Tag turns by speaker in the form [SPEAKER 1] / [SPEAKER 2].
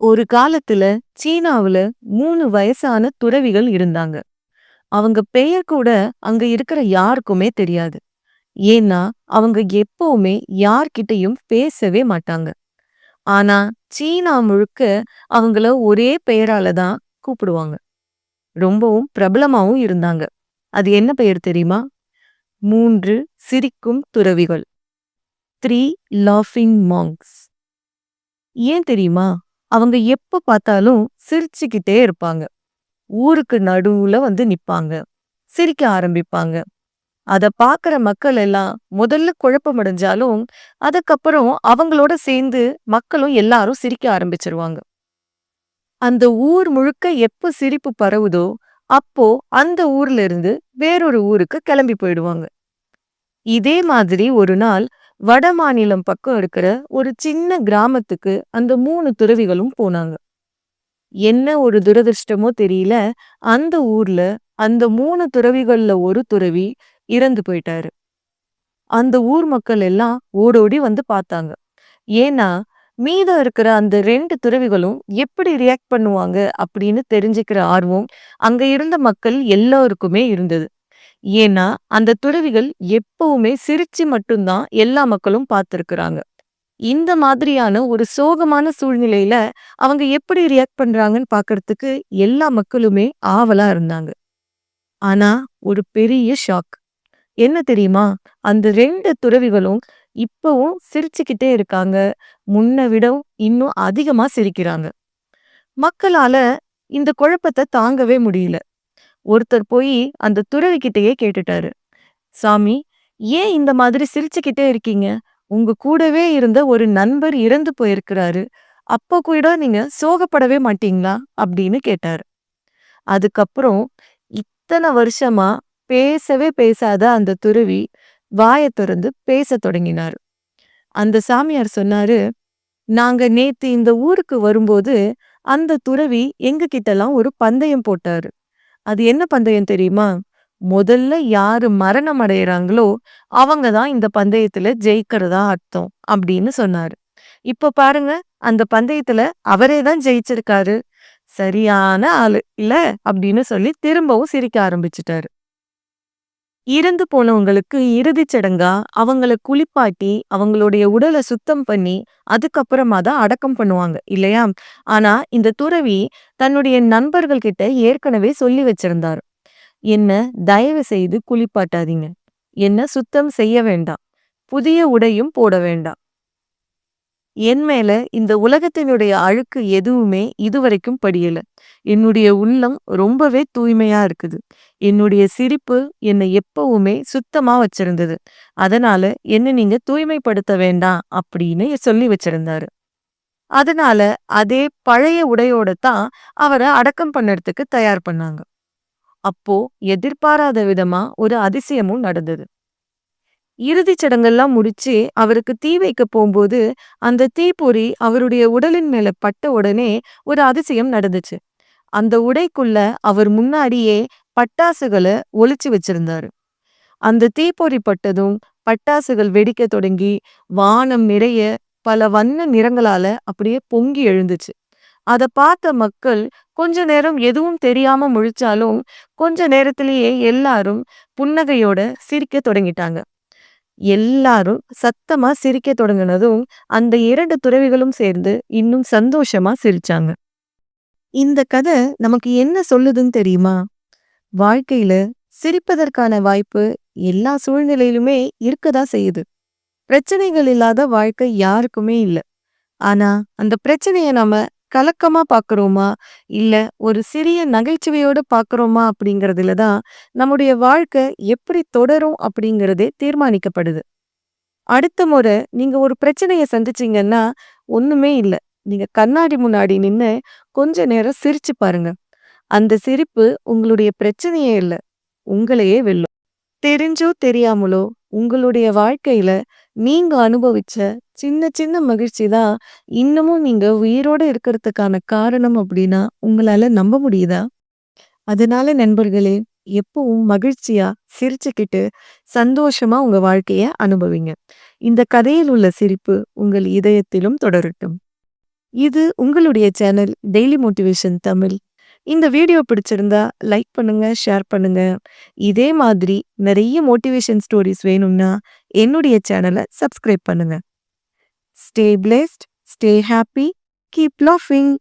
[SPEAKER 1] ஒரு காலத்துல சீனாவுல மூணு வயசான துறவிகள் இருந்தாங்க. அவங்க பெயர் கூட அங்க இருக்கிற யாருக்குமே தெரியாது. ஏன்னா அவங்க எப்பவுமே யார்கிட்டயும் பேசவே மாட்டாங்க. ஆனா சீனா முழுக்க அவங்கள ஒரே பெயரால தான் கூப்பிடுவாங்க. ரொம்பவும் பிரபலமாவும் இருந்தாங்க. அது என்ன பெயர் தெரியுமா? மூன்று சிரிக்கும் துறவிகள். த்ரீ லாஃபிங் மாங்ஸ் ஏன் தெரியுமா? அவங்க எப்ப பார்த்தாலும் சிரிச்சுக்கிட்டே இருப்பாங்க. ஊருக்கு நடுவுல வந்து நிப்பாங்க. சிரிக்க ஆரம்பிப்பாங்க. அத பாக்குற மக்கள் எல்லாம் முதல்ல குழப்பமடைஞ்சாலும் அதுக்கப்புறம் அவங்களோட சேர்ந்து மக்களும் எல்லாரும் சிரிக்க ஆரம்பிச்சிருவாங்க. அந்த ஊர் முழுக்க எப்போ சிரிப்பு பரவுதோ அப்போ அந்த ஊர்ல இருந்து வேறொரு ஊருக்கு கிளம்பி போயிடுவாங்க. இதே மாதிரி ஒரு நாள் வட மாநிலம் பக்கம் இருக்கிற ஒரு சின்ன கிராமத்துக்கு அந்த மூணு துறவிகளும் போனாங்க. என்ன ஒரு துரதிர்ஷ்டமோ தெரியல. அந்த ஊர்ல அந்த மூணு துறவிகள்ல ஒரு துறவி இறந்து போயிட்டாரு. அந்த ஊர் மக்கள் எல்லாம் ஓடோடி வந்து பார்த்தாங்க. ஏன்னா மீதம் இருக்கிற அந்த ரெண்டு துறவிகளும் எப்படி ரியாக்ட் பண்ணுவாங்க அப்படின்னு தெரிஞ்சுக்கிற ஆர்வம் அங்க இருந்த மக்கள் எல்லாருக்குமே இருந்தது. ஏன்னா அந்த துறவிகள் எப்பவுமே சிரிச்சு மட்டும்தான் எல்லா மக்களும் பார்த்துருக்குறாங்க. இந்த மாதிரியான ஒரு சோகமான சூழ்நிலையில அவங்க எப்படி ரியாக்ட் பண்றாங்கன்னு பாக்குறதுக்கு எல்லா மக்களுமே ஆவலா இருந்தாங்க. ஆனா ஒரு பெரிய ஷாக் என்ன தெரியுமா? அந்த ரெண்டு துறவிகளும் இப்பவும் சிரிச்சுக்கிட்டே இருக்காங்க. முன்ன விட இன்னும் அதிகமா சிரிக்கிறாங்க. மக்களால இந்த குழப்பத்தை தாங்கவே முடியல. ஒருத்தர் போய் அந்த துறவிக்கிட்டயே கேட்டுட்டாரு. சாமி ஏன் இந்த மாதிரி சிரிச்சுக்கிட்டே இருக்கீங்க? உங்க கூடவே இருந்த ஒரு நண்பர் இறந்து போயிருக்கிறாரு. அப்போ கூட நீங்க சோகப்படவே மாட்டீங்களா? அப்படின்னு கேட்டாரு. அதுக்கப்புறம் இத்தனை வருஷமா பேசவே பேசாத அந்த துறவி வாயை திறந்து பேசத் தொடங்கினார். அந்த சாமியார் சொன்னாரு நாங்க நேத்து இந்த ஊருக்கு வரும்போது அந்த துறவி எங்க கிட்டலாம் ஒரு பந்தயம் போட்டாரு. அது என்ன பந்தயம் தெரியுமா? முதல்ல யாரு மரணம் அடையிறாங்களோ அவங்க தான் இந்த பந்தயத்துல ஜெயிக்கிறதா அர்த்தம் அப்படின்னு சொன்னாரு. இப்ப பாருங்க அந்த பந்தயத்துல அவரே தான் ஜெயிச்சிருக்காரு. சரியான ஆளு இல்ல அப்படின்னு சொல்லி திரும்பவும் சிரிக்க ஆரம்பிச்சிட்டாரு. இறந்து போனவங்களுக்கு இறுதிச் சடங்கா அவங்கள குளிப்பாட்டி அவங்களுடைய உடலை சுத்தம் பண்ணி அதுக்கப்புறமா தான் அடக்கம் பண்ணுவாங்க இல்லையா? ஆனா இந்த துறவி தன்னுடைய நண்பர்கள் கிட்ட ஏற்கனவே சொல்லி வச்சிருந்தாரு. என்ன தயவு செய்து குளிப்பாட்டாதீங்க. என்ன சுத்தம் செய்ய வேண்டாம். புதிய உடையும் போட வேண்டாம். என் மேல இந்த உலகத்தினுடைய அழுக்கு எதுவுமே இதுவரைக்கும் படியல. என்னுடைய உள்ளம் ரொம்பவே தூய்மையா இருக்குது. என்னுடைய சிரிப்பு என்னை எப்பவுமே சுத்தமா வச்சிருந்தது. அதனால என்ன நீங்க தூய்மைப்படுத்த வேண்டாம் அப்படின்னு சொல்லி வச்சிருந்தாரு. அதனால அதே பழைய உடையோட தான் அவரை அடக்கம் பண்ணறதுக்கு தயார் பண்ணாங்க. அப்போ எதிர்பாராத விதமா ஒரு அதிசயமும் நடந்தது. இறுதிச் சடங்கெல்லாம் முடிச்சு அவருக்கு தீ வைக்க போகும்போது அந்த தீப்பொறி அவருடைய உடலின் மேல பட்ட உடனே ஒரு அதிசயம் நடந்துச்சு. அந்த உடைக்குள்ள அவர் முன்னாடியே பட்டாசுகளை ஒழிச்சு வச்சிருந்தாரு. அந்த தீப்பொறி பட்டதும் பட்டாசுகள் வெடிக்க தொடங்கி வானம் நிறைய பல வண்ண நிறங்களால அப்படியே பொங்கி எழுந்துச்சு. அதை பார்த்த மக்கள் கொஞ்ச நேரம் எதுவும் தெரியாம முழிச்சாலும் கொஞ்ச நேரத்திலேயே எல்லாரும் புன்னகையோட சிரிக்க தொடங்கிட்டாங்க. எல்லாரும் சத்தமா சிரிக்க தொடங்கினதும் அந்த இரண்டு துறவிகளும் சேர்ந்து இன்னும் சந்தோஷமா சிரிச்சாங்க. இந்த கதை நமக்கு என்ன சொல்லுதுன்னு தெரியுமா? வாழ்க்கையில சிரிப்பதற்கான வாய்ப்பு எல்லா சூழ்நிலையிலுமே இருக்கதா செய்யுது. பிரச்சனைகள் இல்லாத வாழ்க்கை யாருக்குமே இல்லை. ஆனா அந்த பிரச்சனைய நாம கலக்கமா பாக்குறோமா? இல்ல ஒரு சிறிய நகைச்சுவையோட பாக்குறோமா அப்படிங்கறதுல தான் நம்முடைய வாழ்க்கை எப்படி தொடரும் அப்படிங்கிறதே தீர்மானிக்கப்படுது. அடுத்த முறை நீங்க ஒரு பிரச்சனைய சந்திச்சீங்கன்னா ஒண்ணுமே இல்ல. நீங்க கண்ணாடி முன்னாடி நின்று கொஞ்ச நேரம் சிரிச்சு பாருங்க அந்த சிரிப்பு உங்களுடைய பிரச்சனையே இல்லை உங்களையே வெல்லும் தெரிஞ்சோ தெரியாமலோ உங்களுடைய வாழ்க்கையில நீங்க அனுபவிச்ச சின்ன சின்ன மகிழ்ச்சி தான் இன்னமும் நீங்க உயிரோட இருக்கிறதுக்கான காரணம் அப்படின்னா உங்களால நம்ப முடியுதா அதனால நண்பர்களே எப்பவும் மகிழ்ச்சியா சிரிச்சுக்கிட்டு சந்தோஷமா உங்க வாழ்க்கைய அனுபவிங்க. இந்த கதையில் உள்ள சிரிப்பு உங்கள் இதயத்திலும் தொடரட்டும். இது உங்களுடைய சேனல் டெய்லி மோட்டிவேஷன் தமிழ். இந்த வீடியோ பிடிச்சிருந்தா லைக் பண்ணுங்க, ஷேர் பண்ணுங்க. இதே மாதிரி நிறைய மோட்டிவேஷன் ஸ்டோரிஸ் வேணும்னா என்னுடைய சேனலை சப்ஸ்கிரைப் பண்ணுங்க. Stay blessed stay happy, keep லாஃபிங்.